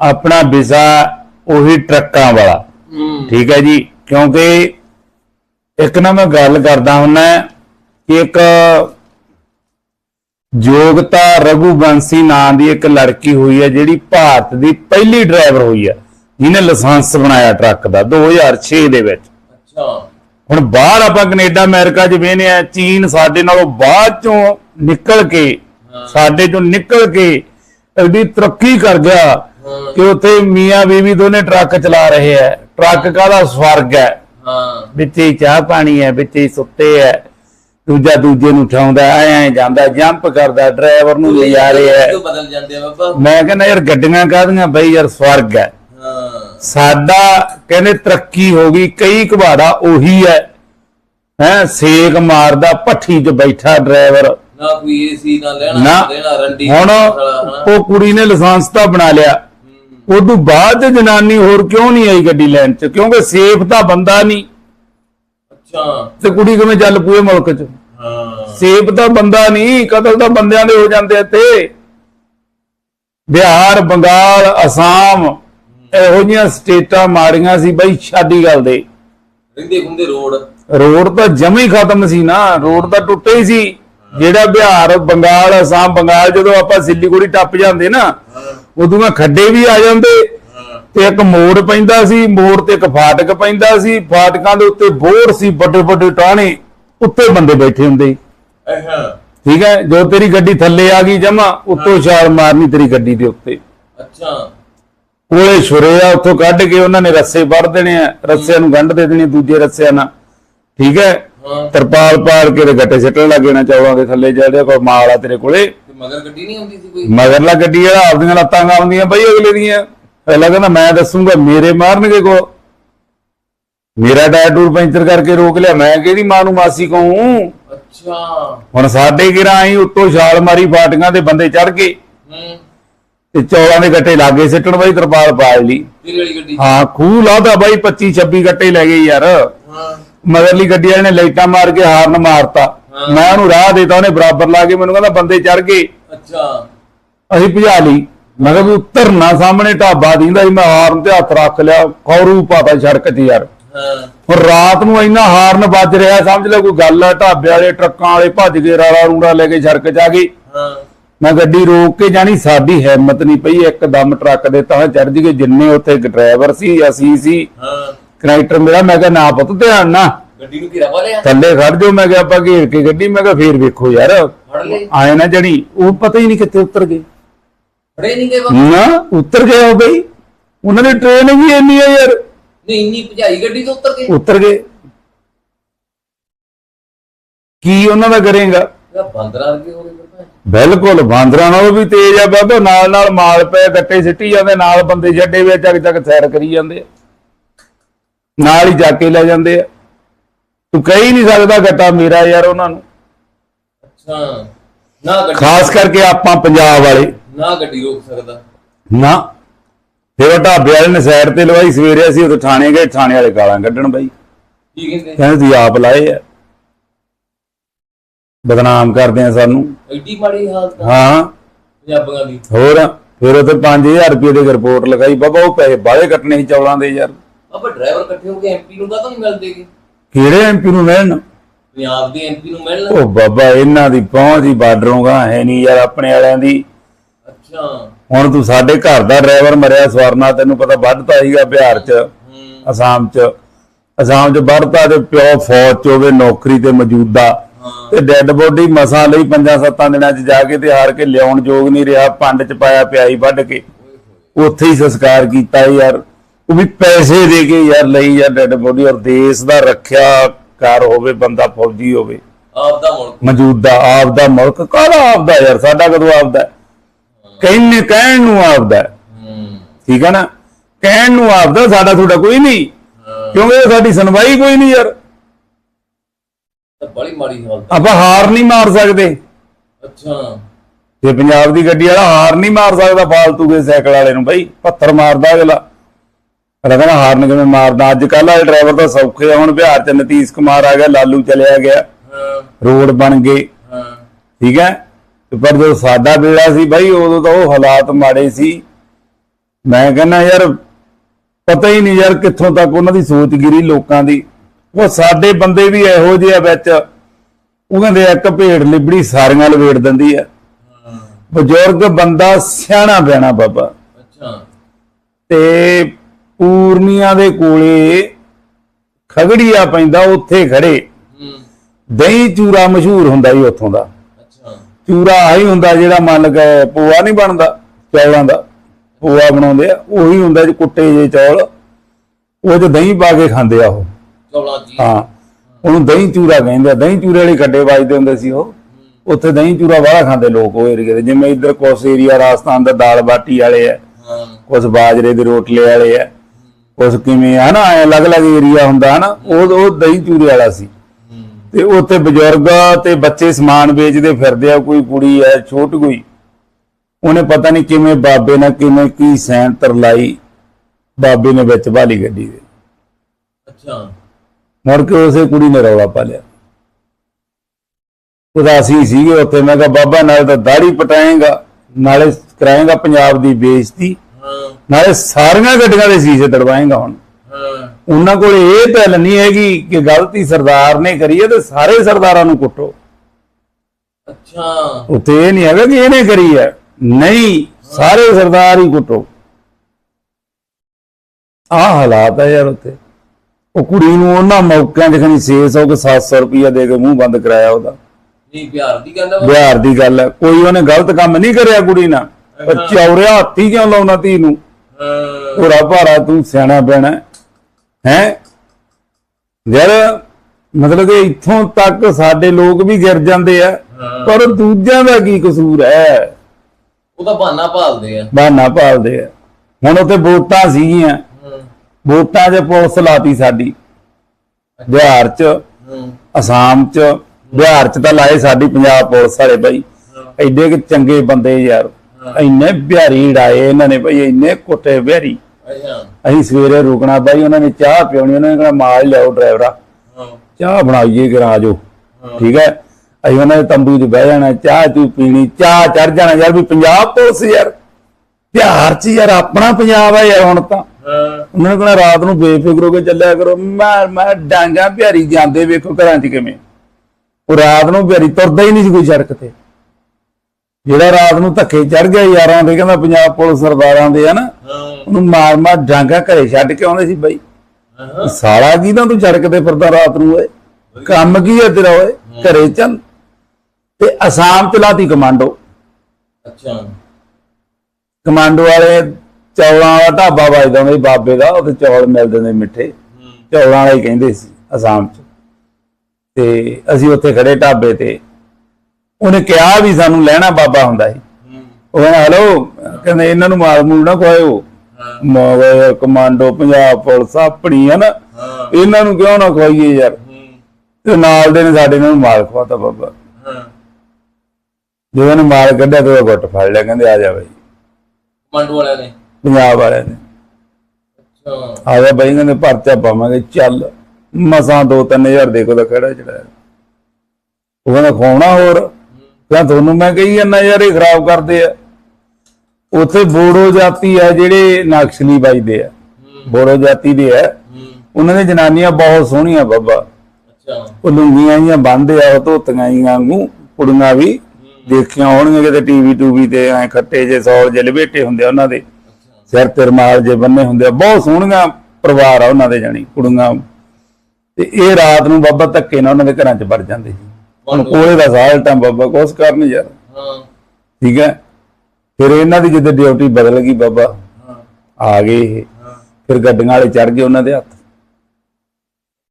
ਆਪਣਾ ਵਿਜ਼ਾ ਉਹੀ ਟਰੱਕਾਂ ਵਾਲਾ। ਠੀਕ ਹੈ ਜੀ ਕਿਉਂਕਿ ਇੱਕ ਨਾ ਮੈਂ ਗੱਲ ਕਰਦਾ ਹੁੰਨਾ ਕਿ ਇੱਕ ਯੋਗਤਾ ਰਘੁਵੰਸ਼ੀ ਨਾਂ ਦੀ ਇੱਕ ਲੜਕੀ ਹੋਈ ਹੈ ਜਿਹੜੀ ਭਾਰਤ ਦੀ ਪਹਿਲੀ ਡਰਾਈਵਰ ਹੋਈ ਹੈ ਜਿਹਨੇ ਲਾਇਸੈਂਸ ਬਣਾਇਆ ਟਰੱਕ ਦਾ 2006 ਦੇ ਵਿੱਚ। ਅੱਛਾ। ਹੁਣ ਬਾਹਰ ਆਪਾਂ ਕੈਨੇਡਾ ਅਮਰੀਕਾ 'ਚ ਵੇਨੇ ਆ ਚੀਨ ਸਾਡੇ ਨਾਲੋਂ ਬਾਅਦ ਚੋਂ ਨਿਕਲ ਕੇ ਸਾਡੇ ਚੋਂ ਨਿਕਲ ਕੇ ਐਡੀ ਤਰੱਕੀ ਕਰ ਗਿਆ। ਕਿ ਉੱਥੇ ਮੀਆਂ ਬੀਵੀ ਦੋਨੇ ਟਰੱਕ ਚਲਾ ਰਹੇ ਆ ਟਰੱਕ ਕਾਹਦਾ ਸਵਰਗ ਹੈ ਹਾਂ। ਵਿੱਚ ਚਾਹ ਪਾਣੀ ਹੈ ਵਿੱਚ ਸੁੱਤੇ ਹੈ ਦੂਜਾ ਦੂਜੇ ਨੂੰ ਉਠਾਉਂਦਾ ਐ ਐ ਜਾਂਦਾ ਜੰਪ ਕਰਦਾ ਡਰਾਈਵਰ ਨੂੰ ਹੈ ਕਿਉਂ ਬਦਲ ਜਾਂਦੇ ਆ ਬਾਬਾ। ਮੈਂ ਕਹਿੰਦਾ ਯਾਰ ਗੱਡੀਆਂ ਕਾਹਦੀਆਂ ਬਈ ਯਾਰ ਸਵਰਗ ਹੈ ਹਾਂ। ਸਾਡਾ ਕਹਿੰਦੇ ਤਰੱਕੀ ਹੋ ਗਈ ਕਈ ਘਵਾੜਾ ਉਹੀ ਹੈ ਹੈ ਸੇਕ ਮਾਰਦਾ ਭੱਠੀ 'ਚ ਬੈਠਾ ਡਰਾਈਵਰ। ਨਾ ਕੋਈ ਏਸੀ ਨਾ ਲੈਣਾ ਦੇਣਾ ਰੰਡੀ ਹੁਣ। ਉਹ ਕੁੜੀ ਨੇ ਲਾਇਸੈਂਸ ਤਾਂ ਬਣਾ ਲਿਆ। ਉਦੋਂ ਬਾਅਦ 'ਚ ਜਨਾਨੀ ਹੋਰ ਕਿਉਂ ਨਹੀਂ ਆਈ ਗੱਡੀ ਲੈਣ 'ਚ? ਕਿਉਂਕਿ ਸੇਫ ਤਾਂ ਬੰਦਾ ਨਹੀਂ। ਅੱਛਾ। ਤੇ ਕੁੜੀ ਕਿਵੇਂ ਚੱਲ ਪੂਏ ਮੁਲਕ 'ਚ? ਹਾਂ। ਸੇਫ ਤਾਂ ਬੰਦਾ ਨਹੀਂ ਕਤਲ ਤਾਂ ਬੰਦਿਆਂ ਦੇ ਹੋ ਜਾਂਦੇ ਇੱਥੇ। ਬਿਹਾਰ ਬੰਗਾਲ ਅਸਾਮ ਇਹੋ ਜਿਹੀਆਂ ਸਟੇਟਾਂ ਮਾੜੀਆਂ ਸੀ ਬਈ ਛਾਡੀ ਗੱਲ ਦੇ। ਰਹਿੰਦੇ ਹੁੰਦੇ ਰੋਡ। ਰੋਡ ਤਾਂ ਜਮੇ ਹੀ ਖਤਮ ਸੀ ਨਾ। ਰੋਡ ਤਾਂ ਟੁੱਟੇ ਹੀ ਸੀ। ਜਿਹੜਾ ਬਿਹਾਰ ਬੰਗਾਲ ਅਸਾਮ ਬੰਗਾਲ ਜਦੋਂ ਆਪਾਂ ਸਿੱਲੀਗੁੜੀ ਟੱਪ ਜਾਂਦੇ ਨਾ ਉਦੋਂ ਮੈਂ ਖੱਡੇ ਵੀ ਆ ਜਾਂਦੇ। ਤੇ ਇੱਕ ਮੋੜ ਪੈਂਦਾ ਸੀ ਮੋੜ ਤੇ ਇੱਕ ਫਾਟਕ ਪੈਂਦਾ ਸੀ। ਫਾਟਕਾਂ ਦੇ ਉੱਤੇ ਬੋਰ ਸੀ ਵੱਡੇ ਵੱਡੇ ਟਾਹਣੇ ਉੱਤੇ ਬੰਦੇ ਬੈਠੇ ਹੁੰਦੇ। ਠੀਕ ਹੈ ਜੋ ਤੇਰੀ ਗੱਡੀ ਥੱਲੇ ਆ ਗਈ ਜਮਾ ਉੱਤੋਂ ਛਾਲ ਮਾਰਨੀ ਤੇਰੀ ਗੱਡੀ ਦੇ ਉੱਤੇ। ਅੱਛਾ। ਕੋਲੇ ਛੁਰੇ ਆ ਉੱਥੋਂ ਕੱਢ ਕੇ ਉਹਨਾਂ ਨੇ ਰੱਸੇ ਵੱਢ ਦੇਣੇ ਆ। ਰੱਸਿਆਂ ਨੂੰ ਗੰਢ ਦੇ ਦੇਣੀ ਦੂਜੇ ਰੱਸਿਆਂ ਨਾਲ। ਠੀਕ ਹੈ? ਤਰਪਾਲ ਪਾੜ ਕੇ ਤੇ ਗੱਟੇ ਸਿੱਟਣ ਲੱਗੇ ਨਾ ਦੇ ਥੱਲੇ ਜਿਹੜੇ ਕੋਈ ਮਾਲ ਆ ਤੇਰੇ ਕੋਲੇ। ਮਗਰ ਗੱਡੀ ਨਹੀਂ ਆਉਂਦੀ ਸੀ ਕੋਈ? ਮਗਰਲਾ ਗੱਡੀ ਵਾਲਾ ਆਪਦੀਆਂ ਲੱਤਾਂ ਗਾਉਂਦੀਆਂ ਬਈ ਅਗਲੇ ਦੀਆਂ। ਪਹਿਲਾਂ ਕਹਿੰਦਾ ਮੈਂ ਦੱਸੂਗਾ ਮੇਰੇ ਮਾਰਨਗੇ ਕੋ। ਮੇਰਾ ਟਾਇਰ ਟੂਰ ਪੈਂਚਰ ਕਰਕੇ ਰੋਕ ਲਿਆ ਮੈਂ ਕਿਹਦੀ ਮਾਂ ਨੂੰ ਮਾਸੀ ਕਹੂੰ? ਅੱਛਾ। ਹੁਣ ਸਾਡੇ ਗਿਰਾਂ ਆਈ ਉੱਤੋਂ ਛਾਲ ਮਾਰੀ ਫਾਟੀਆਂ ਦੇ ਬੰਦੇ ਚੜ ਗਏ। ਹੂੰ। ਤੇ ਚੌਲਾਂ ਦੇ ਗੱਟੇ ਲਾਗੇ ਸਿੱਟਣ ਬਈ ਤਰਪਾਲ ਪਾ ਲਈ। ਤੇਰੀ ਵਾਲੀ ਗੱਡੀ ਹਾਂ ਖੂਹ ਲਾਦਾ ਬਾਈ 25 26 ਗੱਟੇ ਲੈ ਗਏ ਯਾਰ। ਹਾਂ। ਮਗਰਲੀ ਗੱਡੀ ਵਾਲੇ ਨੇ ਲਾਈਟਾਂ ਮਾਰ ਕੇ ਹਾਰਨ ਮਾਰਤਾ। ਮੈਂ ਉਹਨੂੰ ਰਾਹ ਦੇਤਾ ਉਹਨੇ ਬਰਾਬਰ ਲਾ ਕੇ ਮੈਨੂੰ ਕਹਿੰਦਾ ਬੰਦੇ ਚੜ ਗਏ। ਅੱਛਾ। ਅਸੀਂ ਭਜਾ ਲਈ। ਮੈਂ ਕਿਹਾ ਵੀ ਉਤਰਨਾ ਸਾਹਮਣੇ ਢਾਬਾ ਦਿੰਦਾ ਸੀ ਮੈਂ ਹਾਰਨ ਤੇ ਹੱਥ ਰੱਖ ਲਿਆ ਖੌਰੂ ਪਾਤਾ ਸੜਕ 'ਚ ਯਾਰ। ਹਾਂ। ਰਾਤ ਨੂੰ ਇੰਨਾ ਹਾਰਨ ਵੱਜ ਰਿਹਾ ਸਮਝ ਲੈ ਕੋਈ ਗੱਲ ਆ ਢਾਬੇ ਵਾਲੇ ਟਰੱਕਾਂ ਵਾਲੇ ਭੱਜ ਕੇ ਰਾਲਾ ਰੂੜਾ ਲੈ ਕੇ ਸੜਕ 'ਚ ਆ ਗਏ। ਹਾਂ। ਮੈਂ ਗੱਡੀ ਰੋਕ ਕੇ ਜਾਣੀ ਸਾਡੀ ਹਿੰਮਤ ਨਹੀਂ ਪਈ ਇੱਕਦਮ ਟਰੱਕ ਦੇ ਤਾਂ ਚੜ ਜੀਏ ਜਿੰਨੇ ਉੱਥੇ ਇੱਕ ਡਰਾਈਵਰ ਸੀ ਅਸੀਂ ਸੀ। ਹਾਂ। ਕਨੈਕਟਰ ਮੇਰਾ ਮੈਂ ਕਿਹਾ ਨਾ ਪੁੱਤ ਧਿਆਨ ਨਾ ਗੱਡੀ ਨੂੰ ਘੇਰਾ ਪਾ ਲਿਆ? ਥੱਲੇ ਖੜ ਜਾਓ ਮੈਂ ਕਿਹਾ ਆਪਾਂ ਘੇਰ ਕੇ ਗੱਡੀ ਮੈਂ ਕਿਹਾ ਫੇਰ ਵੇਖੋ ਯਾਰ। ਫੜ ਆਏ ਨਾ ਜਣੀ ਉਹ ਪਤਾ ਹੀ ਨਹੀਂ ਕਿੱਥੇ ਉਤਰ ਗਏ। ਫੜੇ ਨਹੀਂ ਗਏ ਬਾਬਾ ਨਾ ਉਤਰ ਗਏ ਉਹ ਬਈ। ਉਹਨਾਂ ਦੀ ਟ੍ਰੇਨ ਵੀ ਇੰਨੀ ਆ ਯਾਰ। ਨਹੀਂ ਇੰਨੀ ਭਜਾਈ ਗੱਡੀ ਤੋਂ ਉਤਰ ਕੇ ਉਤਰ ਗਏ। ਕੀ ਉਹਨਾਂ ਦਾ ਕਰੇਗਾ? ਬਾਂਦਰਾਂ ਵਰਗੇ ਹੋ ਗਏ ਬਾਬਾ ਬਿਲਕੁਲ ਬਾਂਦਰਾਂ ਨਾਲੋਂ ਵੀ ਤੇਜ਼ ਆ ਬਾਬਾ। ਨਾਲ ਨਾਲ ਮਾਲ ਪਏ ਗੱਟੇ ਸਿੱਟੀ ਜਾਂਦੇ ਨਾਲ ਬੰਦੇ ਜੱਡੇ ਵਿੱਚ ਚੱਕ ਚੱਕ ਸੈਰ ਕਰੀ ਜਾਂਦੇ ਨਾਲ ਹੀ ਜਾ ਕੇ ਲੈ ਜਾਂਦੇ ਆ। ਤੂੰ ਕਹਿ ਹੀ ਨਹੀਂ ਸਕਦਾ ਗੱਟਾ ਮੇਰਾ ਯਾਰ ਉਹਨਾਂ ਨੂੰ। ਅੱਛਾ ਨਾ ਗੱਡੀ ਖਾਸ ਕਰਕੇ ਆਪਾਂ ਪੰਜਾਬ ਵਾਲੇ। ਨਾ ਗੱਡੀ ਰੋਕ ਸਕਦਾ। ਨਾ। ਫਿਰ ਉਹ ਢਾਬੇ ਵਾਲੇ ਨੇ ਸਾਈਡ ਤੇ ਲਵਾਈ ਸਵੇਰੇ ਅਸੀਂ ਉਦੋਂ ਥਾਣੇ ਗਏ ਥਾਣੇ ਵਾਲੇ ਗਾਲਾਂ ਕੱਢਣ ਬਾਈ। ਕੀ ਕਹਿੰਦੇ? ਕਹਿੰਦੇ ਤੁਸੀਂ ਆਪ ਲਾਏ ਆ। ਬਦਨਾਮ ਕਰਦੇ ਆ ਸਾਨੂੰ। ਐਡੀ ਮਾੜੀ ਹਾਲਤ ਆ। ਹਾਂ। ਪੰਜਾਬੀਆਂ ਦੀ। ਹੋਰ ਫਿਰ ਉਹ ਤੇ 5000 ਰੁਪਏ ਦੀ ਰਿਪੋਰਟ ਲਿਖਾਈ ਬਾਬਾ ਉਹ ਪੈਸੇ ਬਾਹਲੇ ਕੱਟਣੇ ਸੀ ਚੌਲਾਂ ਦੇ ਯਾਰ। ਬਾਬਾ ਡਰਾਈਵਰ ਇਕੱਠੇ ਹੋ ਕੇ ਐਮਪੀ ਨੂੰ ਕਾਹਤੋਂ ਨਹੀਂ ਮਿਲਦੇਗੇ ਕਿਹੜੇ ਐਮਪੀ ਨੂੰ ਮਿਲਣ? ਪੰਜਾਬ ਦੇ ਐਮਪੀ ਨੂੰ ਮਿਲਣ? ਉਹ ਬਾਬਾ ਇਹਨਾਂ ਦੀ ਪਹੁੰਚ ਹੀ ਬਾਰਡਰੋਂਗਾ ਹੈ ਨਹੀਂ ਯਾਰ ਆਪਣੇ ਵਾਲਿਆਂ ਦੀ। ਅੱਛਾ। ਹੁਣ ਤੂੰ ਸਾਡੇ ਘਰ ਦਾ ਡਰਾਈਵਰ ਮਰਿਆ ਸਵਰਨਾ ਤੈਨੂੰ ਪਤਾ ਵੱਢਤਾ ਸੀਗਾ ਬਿਹਾਰ 'ਚ ਅਸਾਮ 'ਚ। ਅਸਾਮ 'ਚ ਵੱਢਤਾ ਤੇ ਪਿਓ ਫੌਜ 'ਚ ਹੋਵੇ ਨੌਕਰੀ ਤੇ ਮੌਜੂਦਾ। ਤੇ ਡੈੱਡ ਬੋਡੀ ਮਸਾਂ ਲਈ ਪੰਜਾਂ ਸੱਤਾਂ ਦਿਨਾਂ 'ਚ ਜਾ ਕੇ ਤੇ ਹਾਰ ਕੇ ਲਿਆਉਣ ਯੋਗ ਨਹੀਂ ਰਿਹਾ ਪੰਡ 'ਚ ਪਾਇਆ ਪਿਆਈ ਵੱਢ ਕੇ। ਉੱਥੇ ਹੀ ਸੰਸਕਾਰ ਕੀਤਾ ਯਾਰ। ਉਹ ਵੀ ਪੈਸੇ ਦੇ ਕੇ ਯਾਰ ਲਈ ਯਾਰ ਡੈੱਡ ਬੋਡੀ ਔਰ ਦੇਸ਼ ਦਾ ਰੱਖਿਆ ਕਰ ਹੋਵੇ ਬੰਦਾ ਫੌਜੀ ਹੋਵੇ। ਆਪ ਦਾ ਮੁਲਕ। ਮੌਜੂਦਾ ਆਪ ਦਾ ਮੁਲਕ ਕਾਹਦਾ ਆਪ ਦਾ ਯਾਰ? ਸਾਡਾ ਕਦੋਂ ਆਪ ਦਾ ਕਹਿੰਨੇ ਕਹਿਣ ਨੂੰ ਆਪ ਦਾ ਠੀਕ ਹੈ ਨਾ? ਕਹਿਣ ਨੂੰ ਆਪ ਦਾ ਸਾਡਾ ਤੁਹਾਡਾ ਕੋਈ ਨਹੀਂ। ਕਿਉਂਕਿ ਸਾਡੀ ਸੁਣਵਾਈ ਕੋਈ ਨਹੀਂ ਯਾਰ? ਬੜੀ ਮਾੜੀ ਹਾਲਤ ਆਪਾਂ ਹਾਰ ਨਹੀਂ ਮਾਰ ਸਕਦੇ। ਅੱਛਾ। ਤੇ ਪੰਜਾਬ ਦੀ ਗੱਡੀ ਵਾਲਾ ਹਾਰ ਨਹੀਂ ਮਾਰ ਸਕਦਾ ਫਾਲਤੂ ਦੇ ਸਾਈਕਲ ਵਾਲੇ ਨੂੰ ਬਈ ਪੱਥਰ ਮਾਰਦਾ ਅਗਲਾ। ਅਗਲਾ ਕਹਿੰਦਾ ਹਾਰਨ ਕਿਵੇਂ ਮਾਰਦਾ? ਅੱਜ ਕੱਲ੍ਹ ਵਾਲੇ ਡਰਾਈਵਰ ਤਾਂ ਸੌਖੇ ਆ। ਹੁਣ ਬਿਹਾਰ ਚ ਨਤੀਸ਼ ਕੁਮਾਰ ਆ ਗਿਆ ਲਾਲੂ ਚਲਿਆ ਗਿਆ। ਰੋਡ ਬਣ ਗਏ। ਠੀਕ ਹੈ? ਤੇ ਪਰ ਜਦੋਂ ਸਾਡਾ ਬੇੜਾ ਸੀ ਬਾਈ ਉਦੋਂ ਤਾਂ ਉਹ ਹਾਲਾਤ ਮਾੜੇ ਸੀ। ਮੈਂ ਕਹਿੰਦਾ ਯਾਰ ਪਤਾ ਹੀ ਨਹੀਂ ਯਾਰ ਕਿੱਥੋਂ ਤੱਕ ਉਹਨਾਂ ਦੀ ਸੋਚ ਗਿਰੀ ਲੋਕਾਂ ਦੀ। ਉਹ ਸਾਡੇ ਬੰਦੇ ਵੀ ਇਹੋ ਜਿਹੇ ਆ ਵਿੱਚ। ਉਹ ਕਹਿੰਦੇ ਇੱਕ ਭੇਡ ਲਿਬੜੀ ਸਾਰੀਆਂ ਲਵੇੜ ਦਿੰਦੀ ਆ। ਬਜ਼ੁਰਗ ਬੰਦਾ ਸਿਆਣਾ ਬਿਆਣਾ ਬਾਬਾ। ਅੱਛਾ। ਤੇ ਪੂਰਨੀਆਂ ਦੇ ਕੋਲੇ ਖਗੜੀਆ ਪੈਂਦਾ ਉੱਥੇ ਖੜੇ। ਦਹੀਂ ਚੂਰਾ ਮਸ਼ਹੂਰ ਹੁੰਦਾ ਹੀ ਉੱਥੋਂ ਦਾ। ਅੱਛਾ। ਚੂਰਾ ਆਹੀ ਹੁੰਦਾ ਜਿਹੜਾ ਮੰਨ ਕੇ ਪੋਆ ਨਹੀਂ ਬਣਦਾ ਚੌਲਾਂ ਦਾ। ਪੋਆ ਬਣਾਉਂਦੇ ਆ ਉਹੀ ਹੁੰਦਾ ਜੀ ਕੁੱਟੇ ਜੇ ਚੌਲ। ਉਹ ਚ ਦਹੀਂ ਪਾ ਕੇ ਖਾਂਦੇ ਆ ਉਹ। ਚੌਲਾਂ ਜੀ ਹਾਂ। ਉਹਨੂੰ ਦਹੀਂ ਚੂਰਾ ਕਹਿੰਦੇ ਆ। ਦਹੀਂ ਚੂਰੇ ਵਾਲੇ ਕੱਡੇ ਵੱਜਦੇ ਹੁੰਦੇ ਸੀ ਉਹ। ਉੱਥੇ ਦਹੀਂ ਚੂਰਾ ਵਾਲਾ ਖਾਂਦੇ ਲੋਕ ਉਹ ਏਰੀਏ ਦੇ। ਜਿਵੇਂ ਇੱਧਰ ਕੋਸ ਏਰੀਆ ਰਾਜਸਥਾਨ ਦਾ ਦਾਲ ਬਾਟੀ ਵਾਲੇ ਆ। ਕੁਝ ਬਾਜਰੇ ਦੇ ਰੋਟਲੇ ਵਾਲੇ ਆ। ਕੁਝ ਕਿਵੇਂ ਆ ਨਾ ਐਂ ਅਲੱਗ-ਅਲੱਗ ਏਰੀਆ ਹੁੰਦਾ ਹਨਾ ਉਹ ਉਹ ਦਹੀਂ ਚੂਰੇ ਵਾਲਾ ਸੀ। ਤੇ ਉੱਥੇ ਬਜ਼ੁਰਗ ਤੇ ਬੱਚੇ ਸਮਾਨ ਵੇਚਦੇ ਫਿਰਦੇ ਆ ਕੋਈ ਕੁੜੀ ਐ ਛੋਟ ਕੋਈ। ਉਹਨੇ ਪਤਾ ਨਹੀਂ ਕਿਵੇਂ ਬਾਬੇ ਨੇ ਕਿਵੇਂ ਕੀ ਸੈਨ ਤਰਲਾਈ ਬਾਬੇ ਨੇ ਵਿੱਚ ਭਾਲੀ ਗੱਡੀ ਦੇ। ਅੱਛਾ। ਮੁੜ ਕੇ ਉਸੇ ਕੁੜੀ ਨੇ ਰੌਲਾ ਪਾ ਲਿਆ। ਉਦਾਸੀ ਸੀਗੇ ਉੱਥੇ ਮੈਂ ਕਿਹਾ ਬਾਬਾ ਨਾਲੇ ਤਾਂ ਦਾੜੀ ਪਟਾਏਗਾ ਨਾਲੇ ਕਰਾਏਗਾ ਪੰਜਾਬ ਦੀ ਬੇਇੱਜ਼ਤੀ। ਨਾਲੇ ਸਾਰੀਆਂ ਗੱਡੀਆਂ ਦੇ ਸ਼ੀਸ਼ੇ ਤੜਵਾਏਗਾ ਹੁਣ। ਉਹਨਾਂ ਕੋਲ ਇਹ ਗੱਲ ਨਹੀਂ ਹੈਗੀ ਕਿ ਗਲਤੀ ਸਰਦਾਰ ਨੇ ਕਰੀ ਹੈ ਤੇ ਸਾਰੇ ਸਰਦਾਰਾਂ ਨੂੰ ਕੁੱਟੋ। ਅੱਛਾ। ਉੱਥੇ ਇਹ ਨਹੀਂ ਹੈਗਾ ਕਿ ਇਹਨੇ ਕਰੀ ਹੈ। ਨਹੀਂ ਸਾਰੇ ਸਰਦਾਰ ਹੀ ਕੁੱਟੋ। ਆਹ ਹਾਲਾਤ ਹੈ ਯਾਰ ਉੱਥੇ। ਉਹ ਕੁੜੀ ਨੂੰ ਉਹਨਾਂ ਮੌਕਿਆਂ 'ਚ ਖਣੀ 600 ਕਿ 700 ਰੁਪਇਆ ਦੇ ਕੇ ਮੂੰਹ ਬੰਦ ਕਰਾਇਆ ਉਹਦਾ। ਨਹੀਂ ਦੀ ਬਿਹਾਰ ਦੀ ਗੱਲ ਹੈ ਕੋਈ ਉਹਨੇ ਗਲਤ ਕੰਮ ਨਹੀਂ ਕਰਿਆ ਕੁੜੀ ਨਾਲ। ਚੌਰਿਆ ਹੱਥੀ ਕਿਉਂ ਲਾਉਣਾ ਧੀ ਨੂੰ? ਪੂਰਾ ਭਾਰਾ ਤੂੰ ਸਿਆਣਾ ਪੈਣਾ ਹੈ। ਯਾਰ ਮਤਲਬ ਕਿ ਇੱਥੋਂ ਤੱਕ ਸਾਡੇ ਲੋਕ ਵੀ ਗਿਰ ਜਾਂਦੇ ਆ। ਪਰ ਦੂਜਿਆਂ ਦਾ ਕੀ ਕਸੂਰ ਹੈ? ਉਹਦਾ ਬਹਾਨਾ ਭਾਲਦੇ ਆ। ਬਹਾਨਾ ਭਾਲਦੇ ਆ। ਹੁਣ ਉੱਥੇ ਵੋਟਾਂ ਸੀਗੀਆਂ। ਵੋਟਾਂ 'ਚ ਪੁਲਿਸ ਲਾਤੀ ਸਾਡੀ। ਬਿਹਾਰ 'ਚ ਅਸਾਮ 'ਚ ਬਿਹਾਰ 'ਚ ਤਾਂ ਲਾਏ ਸਾਡੀ ਪੰਜਾਬ ਪੁਲਿਸ ਵਾਲੇ ਬਾਈ। ਐਡੇ ਕਿ ਚੰਗੇ ਬੰਦੇ ਯਾਰ। ਇੰਨੇ ਬਿਹਾਰੀ ਡਾਏ ਇਹਨਾਂ ਨੇ ਭਾਈ ਇੰਨੇ ਕੁੱਟੇ ਬਿਹਾਰੀ। ਅਸੀਂ ਸਵੇਰੇ ਰੁਕਣਾ ਬਾਈ ਉਹਨਾਂ ਨੇ ਚਾਹ ਪਿਉਣੀ ਉਹਨਾਂ ਨੇ ਕਹਿਣਾ ਮਾਲ ਲਿਆਓ ਡਰਾਈਵਰਾ। ਚਾਹ ਬਣਾਈਏ ਆ ਜਾਓ ਠੀਕ ਹੈ? ਅਸੀਂ ਉਹਨਾਂ ਦੇ ਤੰਬੂ 'ਚ ਬਹਿ ਜਾਣਾ ਚਾਹ ਤੂੰ ਪੀਣੀ ਚਾਹ ਚੜ ਜਾਣਾ ਯਾਰ ਵੀ ਪੰਜਾਬ ਪੁਲਿਸ ਯਾਰ। ਬਿਹਾਰ 'ਚ ਯਾਰ ਆਪਣਾ ਪੰਜਾਬ ਹੈ ਯਾਰ ਹੁਣ ਤਾਂ। ਉਹਨਾਂ ਨੇ ਕਹਿਣਾ ਰਾਤ ਨੂੰ ਬੇਫਿਕਰ ਹੋ ਕੇ ਚੱਲਿਆ ਕਰੋ। ਮੈਂ ਮੈਂ ਡਾਂਗਾ ਬਿਹਾਰੀ ਜਾਂਦੇ ਵੇਖੋ ਘਰਾਂ 'ਚ ਕਿਵੇਂ। ਉਹ ਰਾਤ ਨੂੰ ਬਿਹਾਰੀ ਤੁਰਦਾ ਹੀ ਨਹੀਂ ਸੀ ਕੋਈ ਸੜਕ ਤੇ। ਜਿਹੜਾ ਰਾਤ ਨੂੰ ਧੱਕੇ ਚੜ ਗਿਆ ਯਾਰਾਂ ਦੇ ਕਹਿੰਦਾ ਪੰਜਾਬ ਪੁਲਿਸ ਸਰਦਾਰਾਂ ਦੇ ਹਨਾ ਉਹਨੂੰ ਮਾਰ ਮਾਰ ਡਾਂਗਾ ਘਰੇ ਛੱਡ ਕੇ ਆਉਂਦੇ ਸੀ ਬਾਈ। ਸਾਲਾ ਕੀ ਤਾਂ ਤੂੰ ਸੜਕ ਤੇ ਫਿਰਦਾ ਰਾਤ ਨੂੰ ਓਏ? ਕੰਮ ਕੀ ਹੈ ਤੇਰਾ ਓਏ? ਘਰੇ ਚੱਲ। ਤੇ ਅਸਾਮ ਚ ਲਾਤੀ ਕਮਾਂਡੋ। ਅੱਛਾ। ਕਮਾਂਡੋ ਵਾਲੇ ਚੌਲਾਂ ਵਾਲਾ ਢਾਬਾ ਵੱਜਦਾ ਹੁੰਦਾ ਸੀ ਬਾਬੇ ਦਾ ਉਹਦੇ ਚੌਲ ਮਿਲਦੇ ਨੇ ਮਿੱਠੇ। ਚੌਲਾਂ ਵਾਲੇ ਹੀ ਕਹਿੰਦੇ ਸੀ ਅਸਾਮ ਚ। ਤੇ ਅਸੀਂ ਉੱਥੇ ਖੜੇ ਢਾਬੇ ਤੇ। ਉਹਨੇ ਕਿਹਾ ਵੀ ਸਾਨੂੰ ਲੈਣਾ ਬਾਬਾ ਹੁੰਦਾ ਸੀ। ਉਹ ਕਹਿੰਦਾ ਹਲੋ। ਕਹਿੰਦੇ ਇਹਨਾਂ ਨੂੰ ਮਾਰ ਮੂਰ ਨਾ ਖਵਾਇਓ। ਮਗਰ ਕਮਾਂਡੋ ਪੰਜਾਬ ਪੁਲਿਸ ਆਪਣੀ ਹੈ ਨਾ। ਇਹਨਾਂ ਨੂੰ ਕਿਉਂ ਨਾ ਖਵਾਈਏ ਯਾਰ? ਤੇ ਨਾਲ ਦੇ ਨੇ ਸਾਡੇ ਨਾਲ ਮਾਲ ਖਵਾਤਾ ਬਾਬਾ। ਹਾਂ। ਜਦੋਂ ਉਹਨੇ ਮਾਲ ਕੱਢਿਆ ਤੇ ਉਹ ਗੁੱਟ ਫੜ ਲਿਆ ਕਹਿੰਦੇ ਆ ਜਾ ਬਾਈ। ਮੰਡੂ ਵਾਲਿਆਂ ਨੇ? ਪੰਜਾਬ ਵਾਲਿਆਂ ਨੇ। ਅੱਛਾ। ਆ ਜਾ ਬਾਈ ਕਹਿੰਦੇ ਪਰਚਾ ਪਾਵਾਂਗੇ ਚੱਲ। ਮਸਾਂ 2-3000 ਦੇ ਕੋ ਦਾ ਖੜਾ ਚੜਾਇਆ। ਉਹ ਕਹਿੰਦਾ ਖਵਾਉਣਾ ਹੋਰ? ਕਹਿੰਦਾ ਤੁਹਾਨੂੰ ਮੈਂ ਕਹੀ ਜਾਂਦਾ ਯਾਰ ਇਹ ਖਰਾਬ ਕਰਦੇ ਆ। ਉੱਥੇ ਬੋੜੋ ਜਾਤੀ ਆ ਜਿਹੜੇ ਨਕਸਲੀ ਵੱਜਦੇ ਆ। ਬੋੜੋ ਜਾਤੀ ਦੇ ਆ। ਉਹਨਾਂ ਦੀਆਂ ਜਨਾਨੀਆਂ ਬਹੁਤ ਸੋਹਣੀਆਂ ਬਾਬਾ। ਅੱਛਾ। ਉਹ ਲੁੰਗੀਆਂ ਜੀਆਂ ਬੰਨਦੇ ਆ ਉਹ ਧੋਤੀਆਂ ਜੀਆਂ ਵਾਂਗੂ ਕੁੜੀਆਂ ਵੀ ਦੇਖੀਆਂ ਹੋਣਗੀਆਂ ਕਿਤੇ ਟੀਵੀ ਟੂਵੀ ਤੇ ਐ ਖੱਟੇ ਜੇ ਸੌਲ ਜੇ ਲਪੇਟੇ ਹੁੰਦੇ ਉਹਨਾਂ ਦੇ। ਸਿਰ ਤੇ ਰਮਾਲ ਜੇ ਬੰਨੇ ਹੁੰਦੇ ਆ। ਬਹੁਤ ਸੋਹਣੀਆਂ ਪਰਿਵਾਰ ਆ ਉਹਨਾਂ ਦੇ ਜਾਣੀ ਕੁੜੀਆਂ। ਤੇ ਇਹ ਰਾਤ ਨੂੰ ਬਾਬਾ ਧੱਕੇ ਨਾਲ ਉਹਨਾਂ ਦੇ ਘਰਾਂ 'ਚ ਵੜ ਜਾਂਦੇ ਹੁਣ ਕੋਲੇ ਦਾ ਸਾਲਟਾਂ ਬਾਬਾ ਕੁਛ ਕਰਨ ਯਾਰ। ਹਾਂ। ਠੀਕ ਹੈ? ਫਿਰ ਇਹਨਾਂ ਦੀ ਜਦੋਂ ਡਿਊਟੀ ਬਦਲ ਗਈ ਬਾਬਾ। ਹਾਂ। ਆ ਗਏ ਫਿਰ ਗੱਡੀਆਂ ਵਾਲੇ ਚੜ ਗਏ ਉਹਨਾਂ ਦੇ ਹੱਥ।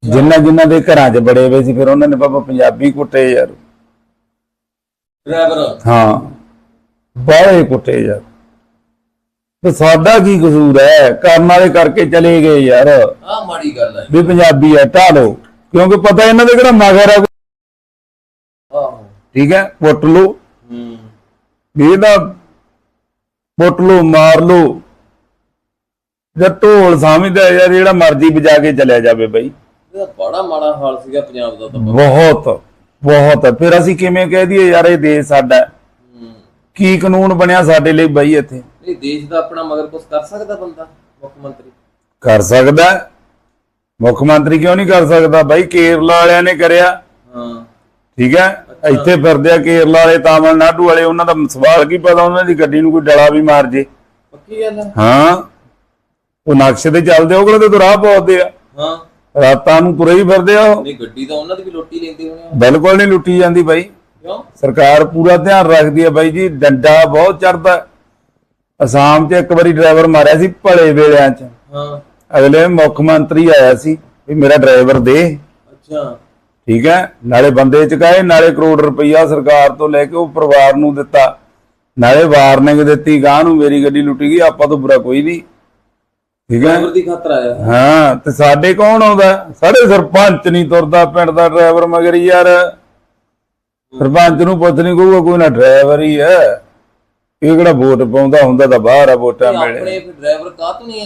ਜਿਨ੍ਹਾਂ ਜਿਨ੍ਹਾਂ ਦੇ ਘਰਾਂ 'ਚ ਬੜੇ ਹੋਏ ਸੀ ਫਿਰ ਉਹਨਾਂ ਨੇ ਬਾਬਾ ਪੰਜਾਬੀ ਕੁੱਟੇ ਯਾਰ। ਡਰਾਈਵਰ ਹਾਂ। ਬਾਹਲੇ ਕੁੱਟੇ ਯਾਰ। ਤੇ ਸਾਡਾ ਕੀ ਕਸੂਰ ਹੈ? ਕਰਨ ਵਾਲੇ ਕਰਕੇ ਚਲੇ ਗਏ ਯਾਰ। ਆ ਮਾੜੀ ਗੱਲ ਹੈ। ਵੀ ਪੰਜਾਬੀ ਹੈ ਢਾ ਲਓ। ਕਿਉਂਕਿ ਪਤਾ ਇਹਨਾਂ ਦੇ ਕਿਹੜਾ ਮਗਰ ਹੈ ਠੀਕ ਹੈ ਪੁੱਟ ਹੂੰ ਵੀ ਇਹਦਾ ਪੁੱਟ ਲਓ ਮਾਰ ਲਓ। ਜਾਂ ਢੋਲ ਸਮਝਦਾ ਯਾਰ ਜਿਹੜਾ ਮਰਜ਼ੀ ਵਜਾ ਕੇ ਚਲਿਆ ਜਾਵੇ ਬਈ। ਇਹਦਾ ਬੜਾ ਮਾੜਾ ਹਾਲ ਸੀਗਾ ਪੰਜਾਬ ਦਾ ਤਾਂ ਬਹੁਤ ਬਹੁਤ। ਫਿਰ ਅਸੀਂ ਕਿਵੇਂ ਕਹਿ ਦਈਏ ਯਾਰ ਇਹ ਦੇਸ਼ ਸਾਡਾ ਕੀ ਕਾਨੂੰਨ ਬਣਿਆ ਸਾਡੇ ਲਈ ਬਈ ਇੱਥੇ? ਇਹ ਦੇਸ਼ ਦਾ ਆਪਣਾ ਮਗਰ ਕੁਝ ਕਰ ਸਕਦਾ ਬੰਦਾ ਮੁੱਖ ਮੰਤਰੀ? ਕਰ ਸਕਦਾ। ਮੁੱਖ ਮੰਤਰੀ ਕਿਉਂ ਨਹੀਂ ਕਰ ਸਕਦਾ ਬਾਈ? ਕੇਰਲਾ ਵਾਲਿਆਂ ਨੇ ਕਰਿਆ। ਹਾਂ। ਠੀਕ ਹੈ। ਇੱਥੇ ਫਿਰਦੇ ਆ ਕੇਰਲਾ ਵਾਲੇ ਤਾਮਿਲਨਾਡੂ ਵਾਲੇ ਉਹਨਾਂ ਦਾ ਸਵਾਲ ਕੀ ਪਤਾ ਉਹਨਾਂ ਦੀ ਗੱਡੀ ਨੂੰ ਕੋਈ ਡਲਾ ਵੀ ਮਾਰ ਜੇ। ਪੱਕੀ ਗੱਲ ਹੈ ਹਾਂ। ਉਹ ਨਕਸ਼ੇ ਤੇ ਚੱਲਦੇ ਉਹ ਤੇ ਰਾਹ ਪਾਉਂਦੇ ਆ। ਹਾਂ। ਰਾਤਾਂ ਨੂੰ ਤੁਰੇ ਹੀ ਫਿਰਦੇ ਆ ਉਹ। ਨਹੀਂ ਗੱਡੀ ਤਾਂ ਉਹਨਾਂ ਦੀ ਵੀ ਲੋਟੀ ਲੈਂਦੇ ਹੋਣੇ ਆ। ਬਿਲਕੁਲ ਨਹੀਂ ਲੁੱਟੀ ਜਾਂਦੀ ਬਾਈ। ਕਿਉਂ? ਸਰਕਾਰ ਪੂਰਾ ਧਿਆਨ ਰੱਖਦੀ ਹੈ ਬਾਈ ਜੀ ਡੰਡਾ ਬਹੁਤ ਚੜਦਾ। ਅਸਾਮ 'ਚ ਇੱਕ ਵਾਰੀ ਡਰਾਈਵਰ ਮਾਰਿਆ ਸੀ ਭਲੇ ਵੇਲਿਆਂ 'ਚ। ਹਾਂ। ਅਗਲੇ ਮੁੱਖ ਮੰਤਰੀ ਆਇਆ ਸੀ ਵੀ ਮੇਰਾ ਡਰਾਈਵਰ ਦੇ। ਅੱਛਾ। ਠੀਕ ਹੈ? ਨਾਲੇ ਬੰਦੇ ਚੁਕਾਏ ਨਾਲੇ ਕਰੋੜ ਰੁਪਈਆ ਸਰਕਾਰ ਤੋਂ ਲੈ ਕੇ ਉਹ ਪਰਿਵਾਰ ਨੂੰ ਦਿੱਤਾ। ਨਾਲੇ ਵਾਰਨਿੰਗ ਦਿੱਤੀ ਗਾਂ ਨੂੰ ਮੇਰੀ ਗੱਡੀ ਲੁੱਟੀ ਗਈ ਆਪਾਂ ਤੋਂ ਬੁਰਾ ਕੋਈ ਨਹੀਂ। ਠੀਕ ਹੈ? ਦੀ ਖਾਤਰ ਆਇਆ। ਹਾਂ ਤੇ ਸਾਡੇ ਕੌਣ ਆਉਂਦਾ? ਸਾਡੇ ਸਰਪੰਚ ਨਹੀਂ ਤੁਰਦਾ ਪਿੰਡ ਦਾ ਡਰਾਈਵਰ ਮਗਰ ਯਾਰ। ਸਰਪੰਚ ਨੂੰ ਪੁੱਛ ਨਹੀਂ ਕਹੂਗਾ ਕੋਈ ਨਾ ਡਰਾਈਵਰ ਹੀ ਹੈ। ਇਹ ਕਿਹੜਾ ਵੋਟ ਪਾਉਂਦਾ ਹੁੰਦਾ ਤਾਂ ਬਾਹਰ ਆ ਵੋਟਾਂ ਮਿਲੇ ਆਪਣੇ ਡਰਾਈਵਰ ਕਾਹ ਤੋਂ ਨਹੀਂ